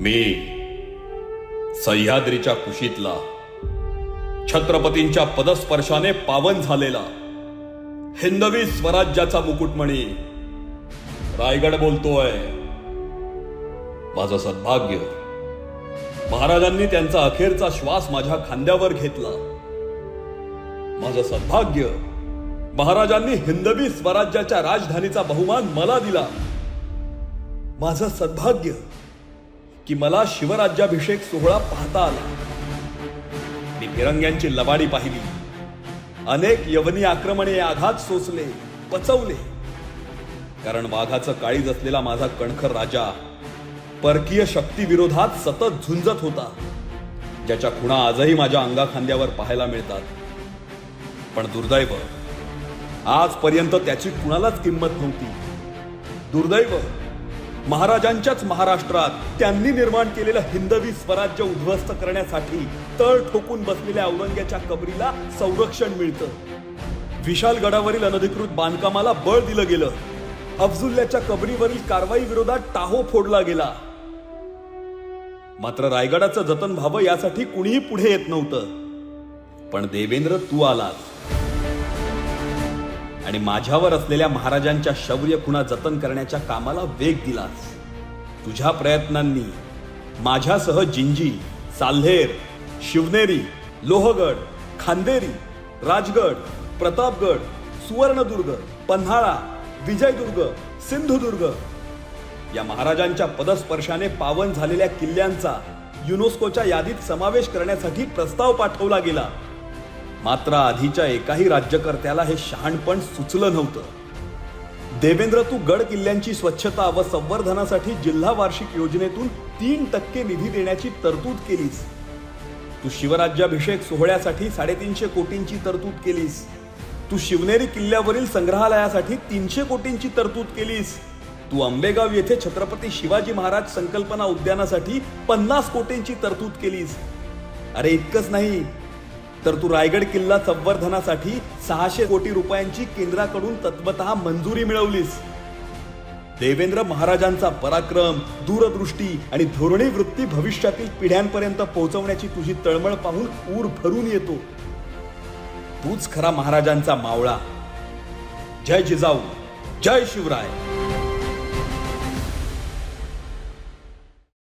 मी सह्याद्रीच्या कुशीतला छत्रपतींच्या पदस्पर्शाने पावन झालेला हिंदवी स्वराज्याचा मुकुटमणी रायगड बोलतोय. माझं सद्भाग्य महाराजांनी त्यांचा अखेरचा श्वास माझ्या खांद्यावर घेतला. माझं सद्भाग्य महाराजांनी हिंदवी स्वराज्याच्या राजधानीचा बहुमान मला दिला. माझं सद्भाग्य की मला शिवराज्याभिषेक सोहळा पाहता आला. मी फिरंग्यांची लबाडी पाहिली. अनेक यवनी आक्रमणे आघात सोसले पचवले. कारण वाघाचं काळीज असलेला माझा कणखर राजा परकीय शक्तीविरोधात सतत झुंजत होता ज्याच्या खुणा आजही माझ्या अंगाखांद्यावर पाहायला मिळतात. पण दुर्दैव आजपर्यंत त्याची कुणालाच किंमत नव्हती. दुर्दैव महाराजांच्याच महाराष्ट्रात त्यांनी निर्माण केलेलं हिंदवी स्वराज्य उद्ध्वस्त करण्यासाठी तळ ठोकून बसलेल्या औरंग्याच्या कबरीला संरक्षण मिळतं. विशालगडावरील अनधिकृत बांधकामाला बळ दिलं गेलं. अफजुल्ल्याच्या कबरीवरील कारवाई विरोधात टाहो फोडला गेला. मात्र रायगडाचं जतन व्हावं यासाठी कुणीही पुढे येत नव्हतं. पण देवेंद्र तू आलास. आणि माझ्यावर असलेल्या महाराजांच्या शौर्य खुणा जतन करण्याच्या कामाला वेग दिलास. तुझ्या प्रयत्नांनी माझ्यासह जिंजी साल्हेर शिवनेरी लोहगड खांदेरी राजगड प्रतापगड सुवर्णदुर्ग पन्हाळा विजयदुर्ग सिंधुदुर्ग या महाराजांच्या पदस्पर्शाने पावन झालेल्या किल्ल्यांचा युनेस्कोच्या यादीत समावेश करण्यासाठी प्रस्ताव पाठवला गेला. मात्र आधीच्या एकाही राज्यकर्त्याला हे शहाणपण सुचलं नव्हतं. देवेंद्र तू गड किल्ल्यांची स्वच्छता व संवर्धनासाठी जिल्हा वार्षिक योजनेतून तीन टक्के निधी देण्याची तरतूद केलीस. तू शिवराज्याभिषेक सोहळ्यासाठी साडेतीनशे कोटींची तरतूद केलीस. तू शिवनेरी किल्ल्यावरील संग्रहालयासाठी तीनशे कोटींची तरतूद केलीस. तू आंबेगाव येथे छत्रपती शिवाजी महाराज संकल्पना उद्यानासाठी पन्नास कोटींची तरतूद केलीस. अरे इतकंच नाही. तर तू रायगड किल्ला संवर्धनासाठी सहाशे कोटी रुपयांची केंद्राकडून तत्वत मंजुरी मिळवलीस. देवेंद्र महाराजांचा पराक्रम दूरदृष्टी आणि धोरणी वृत्ती भविष्यातील पिढ्यांपर्यंत पोहोचवण्याची तुझी तळमळ पाहून ऊर भरून येतो. तूच खरा महाराजांचा मावळा. जय जिजाऊ जय शिवराय.